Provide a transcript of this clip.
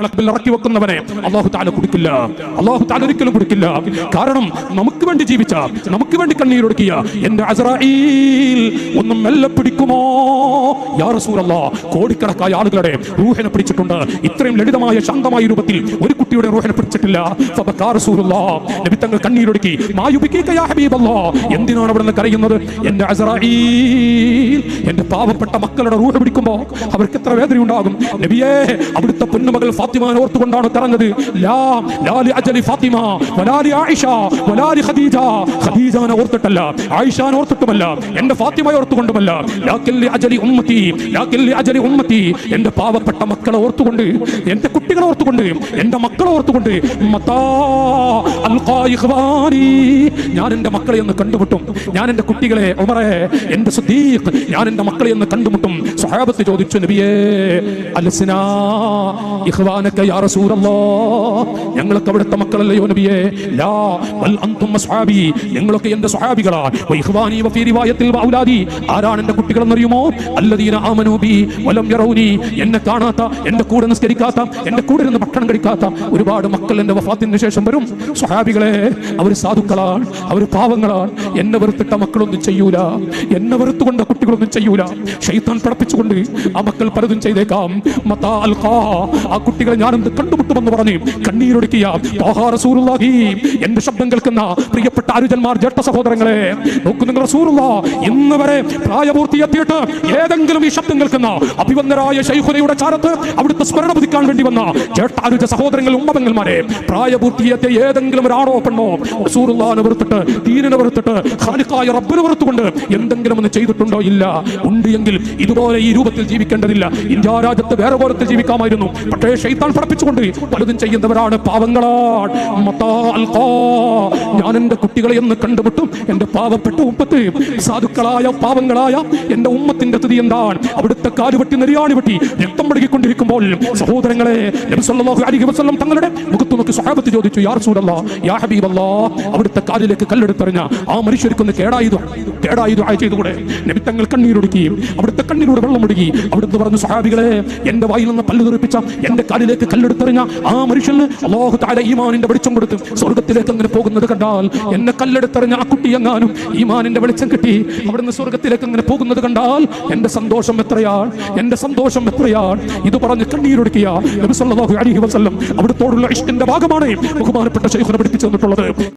ിൽ ഇറക്കി വെക്കുന്നവനെ അള്ളാഹു താല കുടിക്കില്ല. അള്ളാഹു താല ഒരിക്കലും കുടിക്കില്ല. കാരണം നമുക്ക് വേണ്ടി ജീവിച്ച നമുക്ക് വേണ്ടി കണ്ണീരൊടുക്കിയ എന്റെ അസറായിൽ ഒന്നും മെല്ലെ പിടിക്കുമോ? യാ റസൂലല്ലാ കോടിക്കണക്കായ ആളുകളുടെ റൂഹനെ പിടിച്ചിട്ടുണ്ട്. ഇത്രയും ലളിതമായ ശാന്തമായ രൂപത്തിൽ ഒരു കുട്ടിയുടെ റൂഹനെ പിടിച്ചിട്ടില്ല. നബി തങ്ങൾ കണ്ണീരൊടുക്കി എന്തിനാണ് അവിടെ നിന്ന് കരയുന്നത്? എന്റെ അസറായിൽ എന്റെ പാവപ്പെട്ട മക്കളുടെ റൂഹ പിടിക്കുമ്പോ അവർക്ക് എത്ര വേദനയുണ്ടാകും? നബിയേ അവിടുത്തെ പൊന്നുമകൾ ഫാത്തിമാനെ ഓർത്തുകൊണ്ടാണ് കറങ്ങത് ലാ ലാലി അജലി ഫാത്തിമ വലാലി ആയിഷ വലാലി ഖദീജ. ഖദീജാനെ ഓർത്തിട്ടല്ല ആയിഷാനെ ഓർത്തിട്ടുമല്ല എന്റെ ഫാത്തിമയെ ഓർത്തുകൊണ്ടുമല്ല. ലാക്കില്ലി അജലി ഉമ്മത്തി ലാക്കില്ലി അജലി ഉമ്മത്തി. എന്റെ പാവപ്പെട്ട മക്കളെ ഓർത്തുകൊണ്ട് എന്റെ കുട്ടികളെ ഓർത്തുകൊണ്ട് എന്റെ മക്കളെ ഓർത്തുകൊണ്ട്. ഞാൻ എന്റെ മക്കളെ ഒന്ന് കണ്ടുമുട്ടും. ഞാൻ എന്റെ കുട്ടികളെ ഉമറെ എന്റെ സുദീഖ് ഞാൻ എന്റെ മക്കളെ ഒന്ന് കണ്ടുമുട്ടും. സ്വഹാബത്ത് ചോദിച്ചു നബിയേ അലസ്നാ ഇഖ്വാനക യാ റസൂലല്ലാഹ്. ഞങ്ങളൊക്കെ അവിടുത്തെ മക്കളല്ലയോ നബിയേ? ലാ ബൽ അൻതും അസ്ഹാബി. ഞങ്ങളൊക്കെ എന്റെ സ്വഹാബികളാണ് വ വഫീ റിവായത്തിൽ വ ഔലാദി. ആരാണ് എന്റെ കുട്ടികൾ എന്നറിയുമോ അല്ലദീന ആമനൂ ബി വലം യറൗനി. എന്നെ കാണാത്ത എന്റെ കൂടെ നിസ്കരിക്കാത്ത എന്റെ കൂടെ ഇരുന്ന് ഭക്ഷണം കഴിക്കാത്ത ഒരുപാട് മക്കൾ എന്റെ വഫാത്തിന് ശേഷം വരും. സ്വഹാബികളെ അവർ സാധുക്കളാണ് അവർ പാവങ്ങളാണ്. എന്നെ വെറുത്തിട്ട മക്കളൊന്നും ചെയ്യൂല. എന്നെ വെറുത്തുകൊണ്ട കുട്ടികളൊന്നും ചെയ്യൂല. ഷെയ്ത്താൻ പടപ്പിച്ചുകൊണ്ട് ആ മക്കൾ പലതും ചെയ്തേക്കാം. മത്താ അൽഖാ. ആ കുട്ടികളെ ഞാനെന്ത് കണ്ടുമുട്ടുമെന്ന് പറഞ്ഞു കണ്ണീരൊടുക്കിയ. എന്റെ ശബ്ദം കേൾക്കുന്ന പ്രിയപ്പെട്ട അരുജന്മാർ ജേട്ട സഹോദരങ്ങളെ നോക്കൂ നിങ്ങൾ റസൂലുള്ള ഇന്ന് വരെ പ്രായപൂർത്തി എത്തിയിട്ട് ഏതെങ്കിലും ഈ ശബ്ദം കേൾക്കുന്ന അഭിവന്ദരായ ശൈഖുനയുടെ ചാരത്ത് അവിടുത്തെ സ്മരണ പുതുക്കാൻ വേണ്ടി വന്ന ജേഷ്ഠാരുജ സഹോദരങ്ങൾ ഉമ്മതങ്ങന്മാരെ പ്രായപൂർത്തിയെത്തിയ ഏതെങ്കിലും ഒരാണോ പെണ്ണോ റസൂലുള്ളാഹിനെ വെറുത്തിട്ട് ദീനിനെ വെറുത്തിട്ട് ഖാലിഖായ റബ്ബിനെ വെറുത്തുകൊണ്ട് എന്തെങ്കിലും ഒന്ന് ചെയ്തിട്ടുണ്ടോ? ഇല്ല. ഉണ്ട് എങ്കിൽ ഇതുപോലെ ഈ രൂപത്തിൽ ജീവിക്കേണ്ടതില്ല. ഇന്ത്യ രാജ്യത്ത് വേറെ പോലത്തിൽ ജീവിക്കാമായിരുന്നു. പക്ഷേ ഷെയ്ത്താൻ പഠിപ്പിച്ചുകൊണ്ട് പലതും ചെയ്യുന്നവരാണ് പാവങ്ങളാണ്. ഞാൻ എന്റെ കുട്ടികളെ എന്ന് കണ്ടുമുട്ടും എന്റെ പാവപ്പെട്ട ഉപ്പത്ത് സാധുക്കളായ പാവങ്ങളായ എന്റെ ഉമ്മത്തിന്റെ സ്ഥിതി എന്താണ് അവിടുത്തെ കാലുവെട്ടി നെരിയാണി വെട്ടി രക്തം ഒഴുകിക്കൊണ്ടിരിക്കുമ്പോൾ സഹോദരങ്ങളെ തങ്ങളുടെ മുഖത്ത് നോക്കി സ്വഹാബത്ത് ചോദിച്ചു യാ റസൂലല്ലാ യാ അവിടുത്തെ കാലിലേക്ക് കല്ലെടുത്തെറിഞ്ഞ ആ മനുഷ്യർക്കൊന്ന് കേടായുധ കേടായുധ ആയ ചെയ്തുകൂടെ? നബി തങ്ങൾ കണ്ണീരൊടുക്കുകയും അവിടുത്തെ കണ്ണീരോട് വെള്ളം ഒടുക്കി. അവിടുന്ന് പറഞ്ഞു സ്വഹാബികളെ എന്റെ വായിൽ നിന്ന് പല്ല് തെറിപ്പിച്ച എന്റെ കാലിലേക്ക് കല്ലെടുത്തെറിഞ്ഞ ആ മനുഷ്യന് അള്ളാഹു താല ഈമാനിന്റെ വെളിച്ചം കൊടുത്ത് സ്വർഗത്തിലേക്ക് അങ്ങനെ പോകുന്നത് കണ്ടാൽ എന്നെ കല്ലെടുത്തെറിഞ്ഞ ആ കുട്ടി എങ്ങാനും ഈമാനിന്റെ വെളിച്ചം കിട്ടി. അവിടുന്ന് സ്വർഗത്തിലേക്ക് അങ്ങനെ പോകുന്നത് കണ്ടാൽ എന്റെ സന്തോഷം എത്രയാണ് എന്റെ സന്തോഷം എത്രയാണ് ഇത് പറഞ്ഞ് കണ്ണീരൊടുക്കിയ നബി സല്ലല്ലാഹു അലൈഹി വസല്ലം അവിടുത്തോടുള്ള ഇഷ്ടിന്റെ ഭാഗമാണ് ബഹുമാനപ്പെട്ട ശൈഖുനെ പഠിപ്പിച്ചു തന്നിട്ടുള്ളത്.